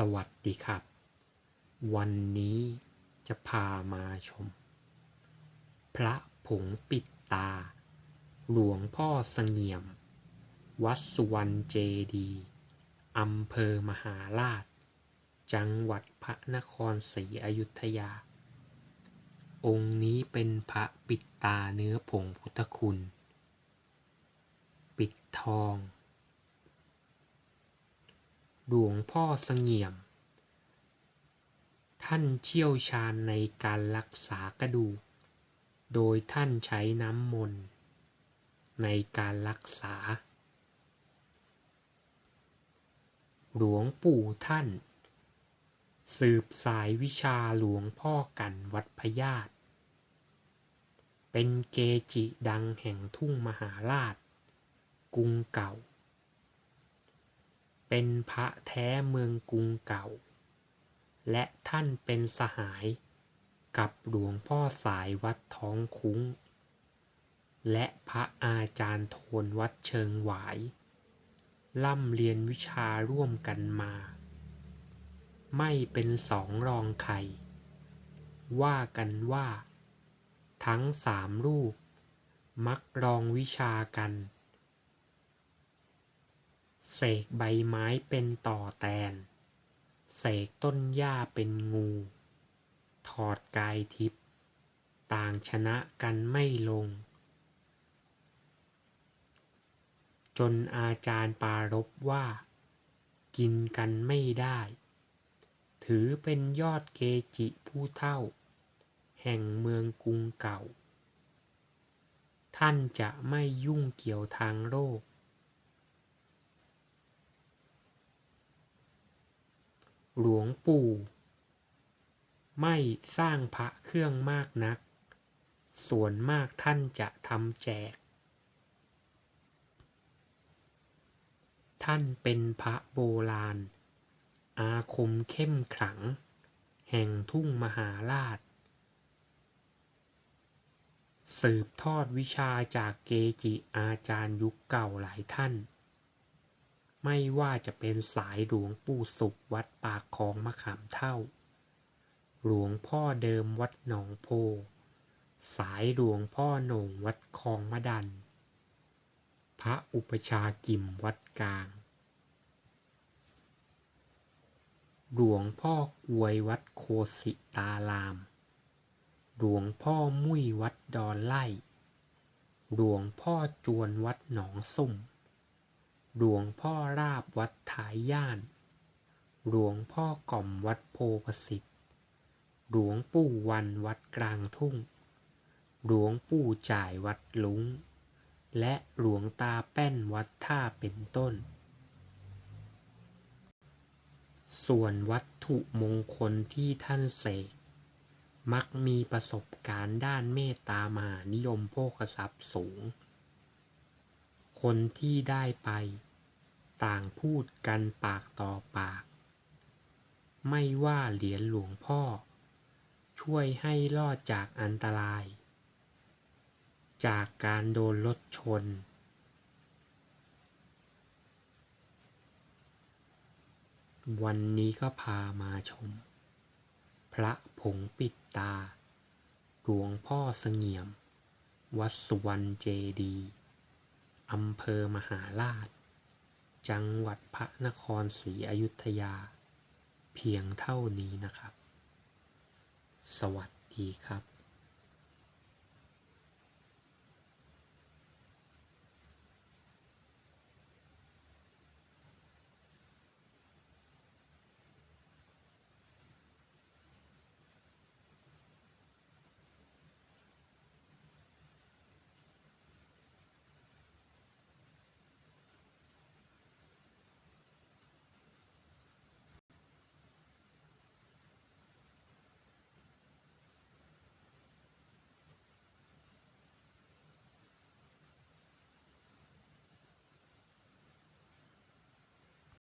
สวัสดีครับ วันนี้จะพามาชม พระผงปิดตา หลวงพ่อสงี่ยม วัดสุวรรณเจดีอำเภอมหาราช จังหวัดพระนครศรีอยุธยา องค์นี้เป็นพระปิดตาเนื้อผงพุทธคุณ ปิดทอง หลวงพ่อเสงี่ยม ท่านเชี่ยวชาญในการรักษากระดูก โดยท่านใช้น้ำมนต์ ในการรักษา หลวงปู่ท่าน สืบสายวิชาหลวงพ่อกันวัดพญาตเป็นเกจิดังแห่งทุ่งมหาราช กรุงเก่า เป็นพระแท้เมืองกรุงเก่า และท่านเป็นสหายกับหลวงพ่อสายวัดท้องคุ้ง และพระอาจารย์โทนวัดเชิงหวาย ล่ำเรียนวิชาร่วมกันมา ไม่เป็นสองรองใคร ว่ากันว่า ทั้งสามรูป มักรองวิชากัน เสกใบไม้เป็นต่อแตน เสกต้นหญ้าเป็นงู ถอดกายทิพย์ต่างชนะกันไม่ลง จนอาจารย์ปารบว่า กินกันไม่ได้ ถือเป็นยอดเกจิผู้เท่า แห่งเมืองกรุงเก่า ท่านจะไม่ยุ่งเกี่ยวทางโลก หลวงปู่ ไม่สร้างพระเครื่องมากนัก ส่วนมากท่านจะทำแจก ท่านเป็นพระโบราณ อาคมเข้มขลัง แห่งทุ่งมหาราช สืบทอดวิชาจากเกจิอาจารย์ยุคเก่าหลายท่าน ไม่ว่าจะเป็นสายหลวงปู่สุขวัดปากคลองมะขามเท่า หลวงพ่อเดิมวัดหนองโพ สายหลวงพ่อโหนงวัดคลองมะดัน พระอุปชากิมวัดกลาง หลวงพ่อกวยวัดโคสิตาราม หลวงพ่อมุ้ยวัดดอนไล่ หลวงพ่อจวนวัดหนองสุ่ม หลวงพ่อราบวัดท้ายย่าน หลวงพ่อกล่อมวัดโพประสิทธิ์ หลวงปู่วันวัดกลางทุ่ง หลวงปู่จ่ายวัดลุง และหลวงตาแป้นวัดท่าเป็นต้น ส่วนวัตถุมงคลที่ท่านเสก มักมีประสบการณ์ด้านเมตตามหานิยมโภคทรัพย์สูงคนที่ได้ไป ต่างพูดกันปากต่อปาก ไม่ว่าเหรียญหลวงพ่อ ช่วยให้รอดจากอันตราย จากการโดนรถชน วันนี้ก็พามาชม พระผงปิดตา หลวงพ่อเสงี่ยม วัดสุวรรณเจดี อำเภอมหาราช จังหวัดพระนครศรีอยุธยา เพียงเท่านี้นะครับ สวัสดีครับ